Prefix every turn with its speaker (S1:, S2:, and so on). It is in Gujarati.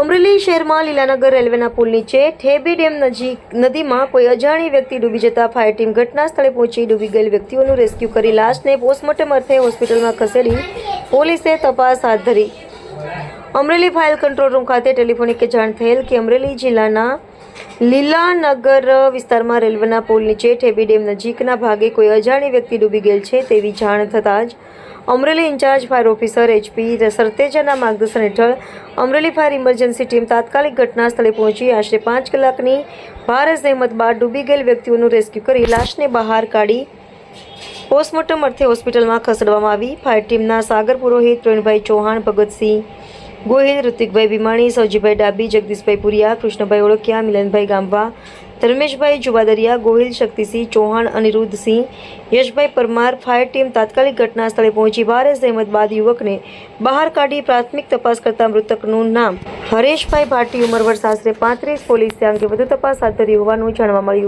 S1: અમરેલી શહેરમાં લીલાનગર રેલવેના પુલ નીચે ઠેબી ડેમ નજીક નદીમાં કોઈ અજાણી વ્યક્તિ ડૂબી જતા ફાયર ટીમ ઘટના સ્થળે પહોંચી ડૂબી ગયેલ વ્યક્તિઓનું રેસ્ક્યુ કરી લાશને પોસ્ટમોર્ટમ અર્થે હોસ્પિટલમાં ખસેડી પોલીસે તપાસ હાથ ધરી. અમરેલી ફાઇલ કંટ્રોલ રૂમ ખાતે ટેલિફોનિકે જાણ થયેલ કે અમરેલી જિલ્લાના લીલાનગર વિસ્તારમાં રેલવેના પુલ નીચે ઠેબી ડેમ નજીકના ભાગે કોઈ અજાણી વ્યક્તિ ડૂબી ગયેલ છે તેવી જાણ થતાં જ Amreli in-charge fire officer HP સરતેજાના માર્ગદર્શન હેઠળ અમરેલી ફાયર ઇમરજન્સી ટીમ તાત્કાલિક ઘટના સ્થળે પહોંચી. આશરે પાંચ કલાકની ભારે સહેમત બાદ ડૂબી ગયેલ વ્યક્તિઓનું રેસ્ક્યુ કરી લાશને બહાર કાઢી પોસ્ટમોર્ટમ અર્થે હોસ્પિટલમાં ખસેડવામાં આવી. ફાયર ટીમના સાગર પુરોહિત પ્રવીણભાઈ ચૌહાણ, ભગતસિંહ ગોહિલ, ઋતિકભાઈ ભીમાણી સૌજીભાઈ ડાબી જગદીશભાઈ પુરિયા, કૃષ્ણભાઈ ઓળખિયા, મિલનભાઈ ગામવા, ધર્મેશભાઈ જુવાદરિયા, ગોહિલ શક્તિસિંહ ચૌહાણ, અનિરુદ્ધસિંહ, યશભાઈ પરમાર, ફાયર ટીમ તાત્કાલિક ઘટના સ્થળે પહોંચી. ભારે જહેમત બાદ યુવકને બહાર કાઢી પ્રાથમિક તપાસ કરતા મૃતકનું નામ હરેશભાઈ ભાટી, ઉંમર આશરે પાંત્રીસ, પોલીસે અંગે વધુ તપાસ હાથ ધરી હોવાનું જાણવા મળ્યું.